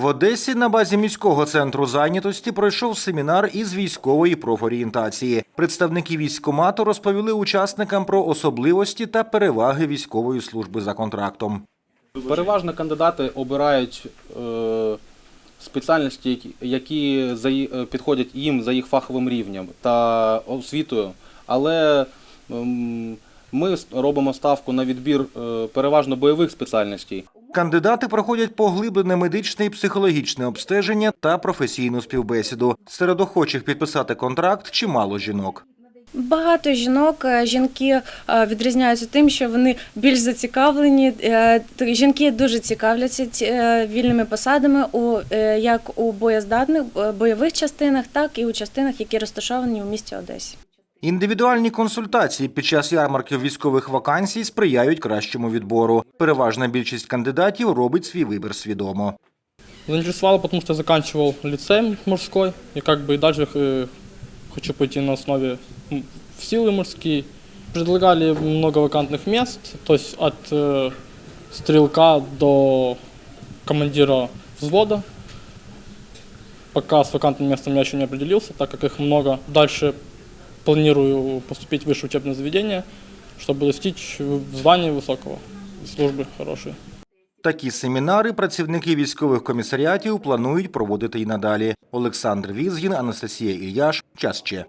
В Одесі на базі міського центру зайнятості пройшов семінар із військової профорієнтації. Представники військкомату розповіли учасникам про особливості та переваги військової служби за контрактом. Переважно кандидати обирають е, спеціальності, які- е, підходять їм за їх фаховим рівнем та освітою, але ем, ми робимо ставку на відбір е, переважно бойових спеціальностей. Кандидати проходять поглиблене медичне і психологічне обстеження та професійну співбесіду. Серед охочих підписати контракт чимало жінок. Багато жінок, е, жінки е, відрізняються тим, що вони більш зацікавлені. е, Жінки дуже цікавляться ці, вільними посадами у як у боєздатних бойових частинах, так і у частинах, які розташовані у місті Одесі. Індивідуальні консультації під час ярмарків військових вакансій сприяють кращому відбору. Переважна більшість кандидатів робить свій вибір свідомо. Заинтересовало, потому что я заканчивал лицей мужской, и как бы и дальше э, хочу пойти на основе м, в силы мужские. Предлагали много вакантных мест, то есть от э, стрелка до командира взвода. Пока с вакантным местом я еще не определился, так как их много. Дальше планирую поступить в высшее учебное заведение, чтобы достичь звания высокого, и службы хорошей. Такі семінари працівники військових комісаріатів планують проводити й надалі. Олександр Візгін, Анастасія Ільяш. Час ще.